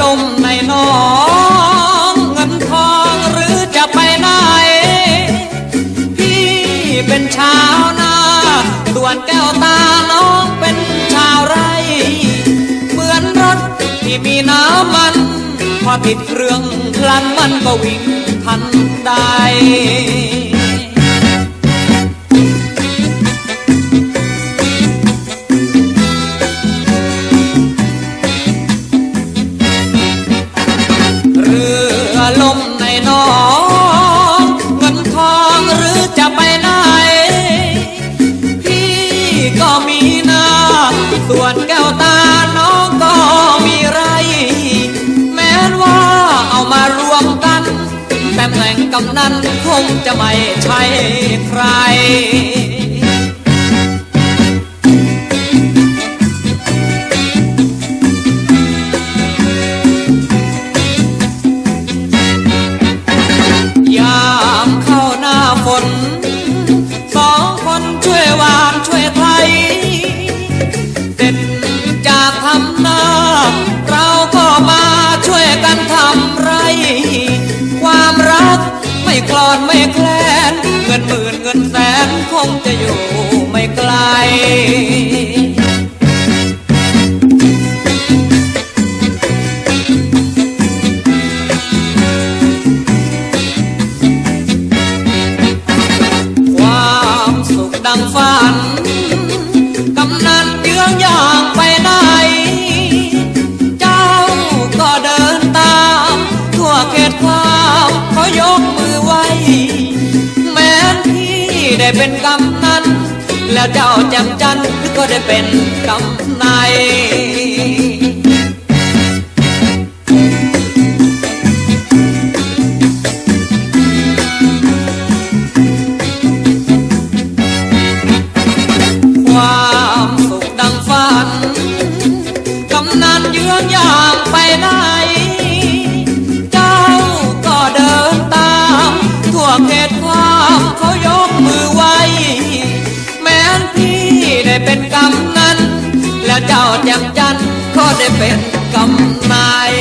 ลมในน้องเงินทองหรือจะไปไหน พี่เป็นชาวนาส่วนแก้วตาน้องเป็นชาวไรเหมือนรถที่มีน้ำมัน พอติดเครื่องพลันมันก็วิ่งทันได้ ก็มีนาส่วนแก้วตาน้องก็มีไร แม้นว่าเอามารวมกัน แต่แหล่งกำนันคงจะไม่ใช่ใคร อนไม่แคลนเงินหมื่นเงินแสนคงจะอยู่ไม่ไกลความสุขดังฝัน ได้เป็นกำนันแล้วเจ้าจำจันทร์ก็ได้เป็นกำนายความสุขดังฝันกำนันเยื้องย่างไปไหนเได้เป็นกำนันแล้วเจ้าแจ่มจันทร์ก็ได้เป็นกำนาย